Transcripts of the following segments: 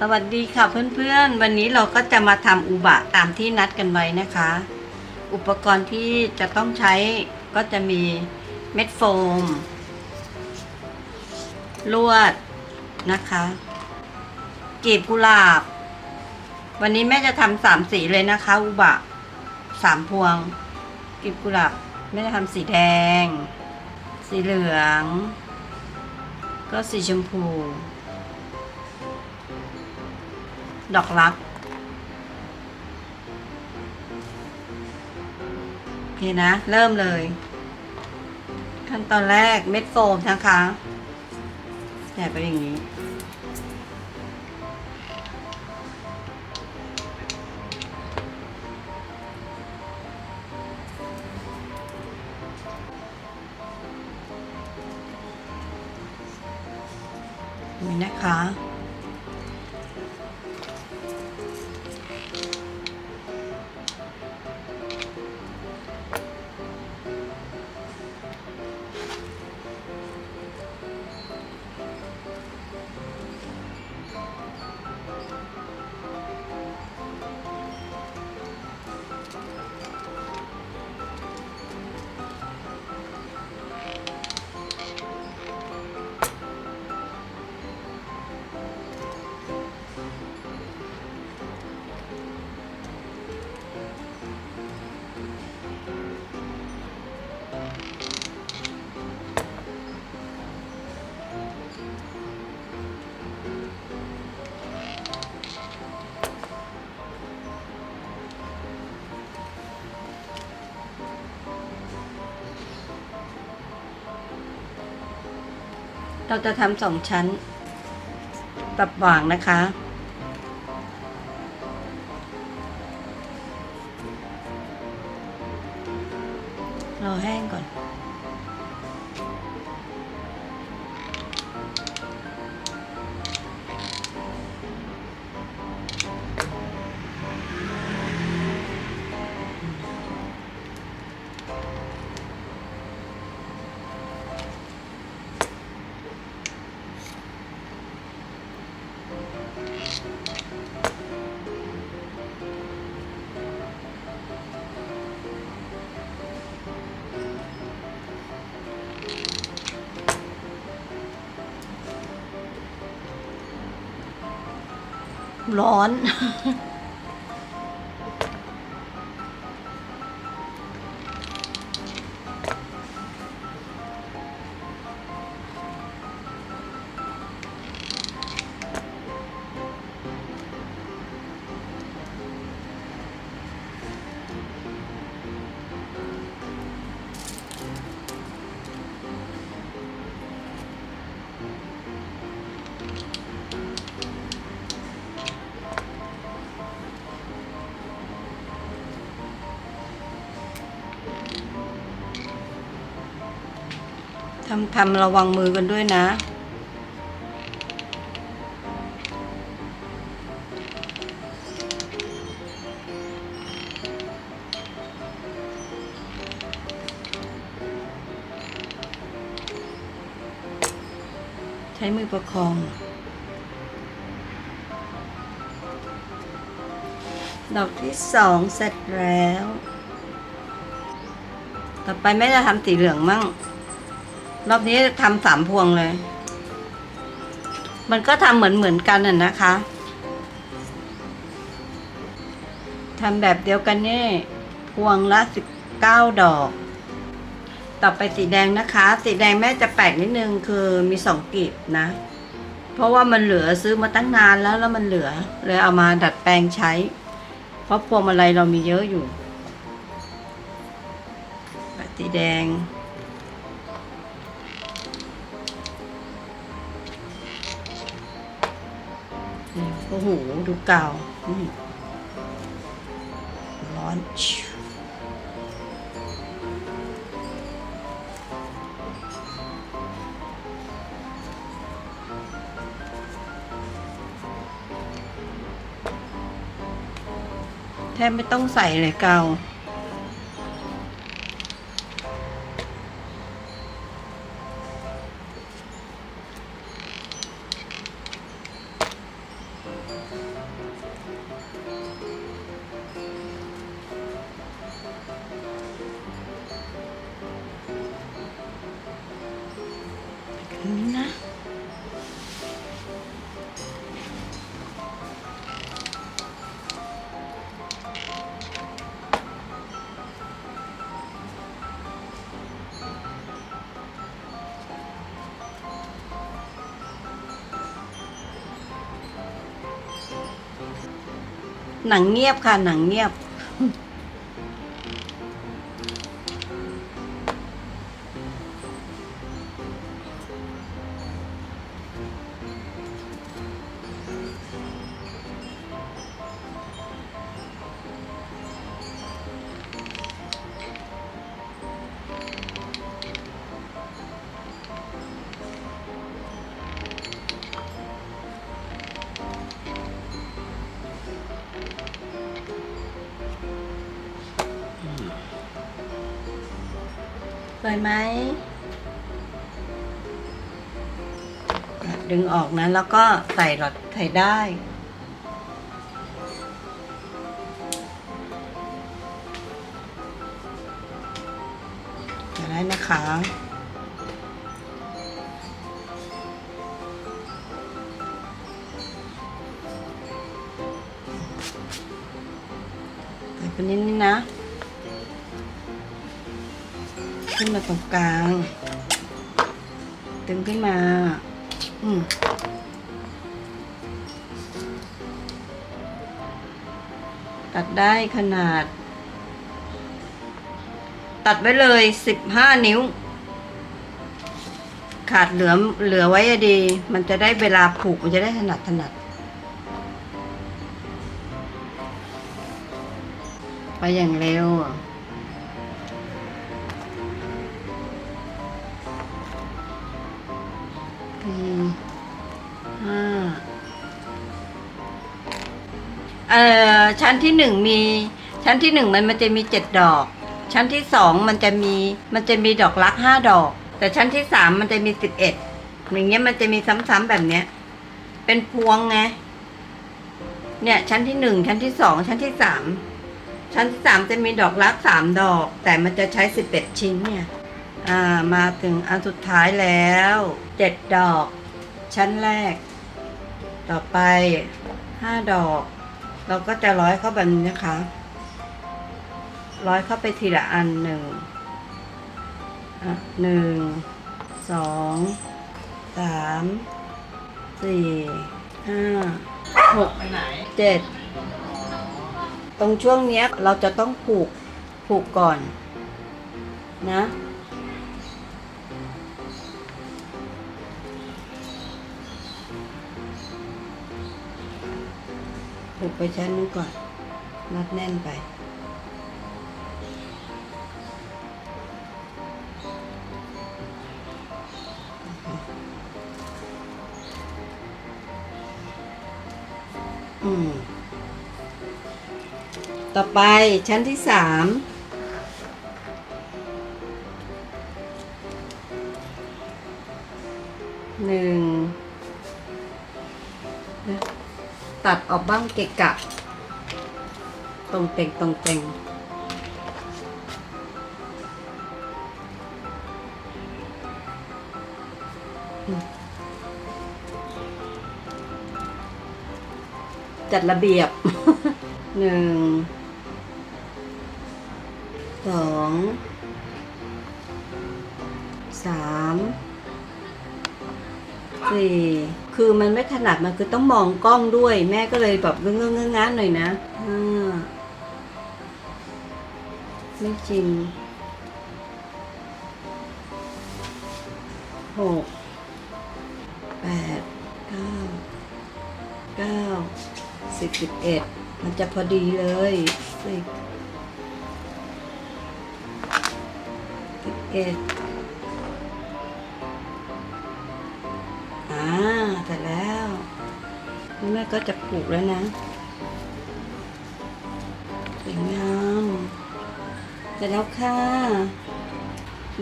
สวัสดีค่ะเพื่อนๆ วันนี้เราก็จะมาทำอุบะตามที่นัดกันไว้นะคะ อุปกรณ์ที่จะต้องใช้ก็จะมีเม็ดโฟม ลวดนะคะกลีบกุหลาบ วันนี้แม่จะทำสามสีเลยนะคะ อุบะสามพวงกลีบกุหลาบแม่จะทำสีแดง สีเหลือง ก็สีชมพู ดอกรัก โอเคนะ เริ่มเลย ขั้นตอนแรกเม็ดโฟมนะคะแยกไปอย่างนี้นี่นะคะ เราจะทำสองชั้นปรับวางนะคะ รอแห้งก่อน ร้อน ทำทำระวังมือกันด้วยนะ ใช้มือประคอง ดอกที่สองเสร็จแล้ว ต่อไปแม่จะทำสีเหลืองมั่ง รอบนี้ทำสามพวงเลย มันก็ทำเหมือนเหมือนกันน่ะนะคะทำแบบเดียวกันนี่พวงละสิบเก้าดอก ต่อไปสีแดงนะคะ สีแดงแม่จะแปลกนิดนึงคือมีสองกลีบนะ เพราะว่ามันเหลือซื้อมาตั้งนานแล้วแล้วมันเหลือ เลยเอามาดัดแปลงใช้ เพราะพวงมาลัยเรามีเยอะอยู่ สีแดง อ้โห ดูเก่าร้อนแทบไม่ต้องใส่เลยเกา หนังเงียบค่ะ หนังเงียบ วยไหมดึงออกนะแล้วก็ใส่หลอดใส่ได้ ได้นะคะใส่ไปนิดนี้นะ ขึ้นมาตรงกลาง ดึงขึ้นมา อืมตัดได้ขนาด ตัดไว้เลยสิบห้านิ้ว ขาดเหลือเหลือไว้อดี มันจะได้เวลาผูกมันจะได้ถนัดถนัดไปอย่างเร็วอะ สี่ห้าเอ่อชั้นที่หนึ่งมี ชั้นที่หนึ่งมันมันจะมีเจ็ดดอก ชั้นที่สองมันจะมีมันจะมีดอกรักห้าดอก แต่ชั้นที่สามมันจะมีสิบเอ็ดอย่างเงี้ยมันจะมีซ้ำๆแบบเนี้ย เป็นพวงไงเนี่ยชั้นที่หนึ่งชั้นที่สองชั้นที่สามชั้นที่สามจะมีดอกรักสามดอก แต่มันจะใช้สิบเอ็ดชิ้นเนี่ย อ่ามาถึงอันสุดท้ายแล้วเจ็ดดอก ชั้นแรก ต่อไปห้าดอก เราก็จะร้อยเข้าแบบนี้นะคะ ร้อยเข้าไปทีละอันหนึ่งอะหนึ่งสองสามสี่ห้าหกเจ็ดตรงช่วงเนี้ยเราจะต้องผูกผูกก่อนนะ ผูกไปชั้นนึงก่อนรัดแน่นไป อืม ต่อไปชั้นที่สาม ออกบ้างเกะกะ ตรงเต็งตรงเต็งจัดระเบียบหนึ่งสองสาม สี่คือมันไม่ถนัดมันคือต้องมองกล้องด้วย แม่ก็เลยแบบเงื้อเงื้อง้าหน่อยนะห้าไม่จริงหกแปดเก้าเก้าสิบสิบเอ็ดมันจะพอดีเลยสิบสิบเอ็ดาเสร็จแล้วแม่ก็จะผูกแล้วนะสวยงามเสร็จแล้วค่ะ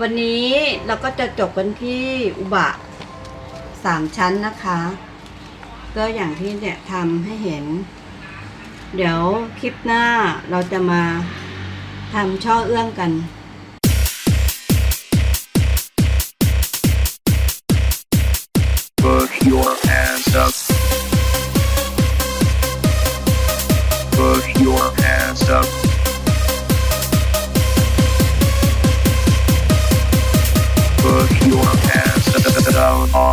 วันนี้เราก็จะจบกันที่อุบะสามชั้นนะคะ ก็อย่างที่เนี่ยทำให้เห็น เดี๋ยวคลิปหน้าเราจะมาทำช่อเอื้องกัน up. Push your ass up. Push your ass down.